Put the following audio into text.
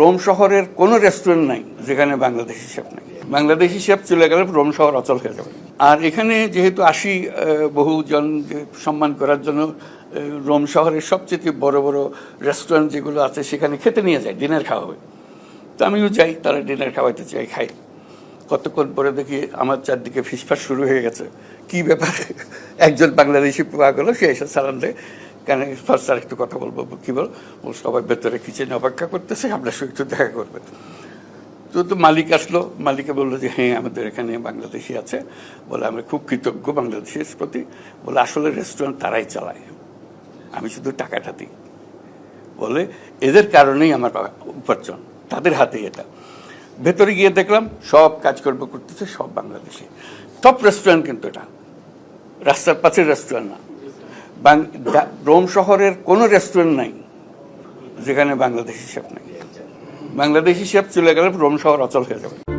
Rome শহরের কোনো restaurant নাই, যেখানে বাংলাদেশি শেফ নাই। বাংলাদেশি শেফ চলে গেলে রোম শহর অচল হয়ে যাবে। আর এখানে যেহেতু আসি বহুজন সম্মান করার জন্য রোম শহরের সবচেয়ে বড় বড় রেস্টুরেন্ট যেগুলো আছে, সেখানে খেতে নিয়ে যায় ডিনার খাওয়া হবে তো আমিও যাই, তারা ডিনার খাওয়াইতে চাই খাই। কতক্ষণ পরে দেখি আমার চারদিকে ফিসফাস শুরু হয়ে গেছে। কি ব্যাপার? একজন বাংলাদেশি পাওয়া গেলো, সে এসে সালাম দেয় কেন ফার্স্ট আর একটু কথা বলব, কি বল? সবাই ভেতরে কিচেনে অপেক্ষা করতেছে? আপনার সঙ্গে একটু দেখা করবে। তো তো মালিক আসলো। মালিকে বলল যে হ্যাঁ আমাদের এখানে বাংলাদেশি আছে। বলে, আমরা খুব কৃতজ্ঞ বাংলাদেশের প্রতি। বলে, আসলে রেস্টুরেন্ট তারাই চালায়। আমি শুধু টাকাটা দিই। বলে, এদের কারণেই আমার উপার্জন। তাদের হাতেই এটা। ভেতরে গিয়ে দেখলাম, সব কাজকর্ম করতেছে সব বাংলাদেশি। টপ রেস্টুরেন্ট কিন্তু এটা। রাস্তার পাশের রেস্টুরেন্ট না। রোম শহরের কোনো রেস্টুরেন্ট নাই, যেখানে বাংলাদেশি শেফ নাই। বাংলাদেশি শেফ চলে গেলে রোম শহর অচল হয়ে যাবে।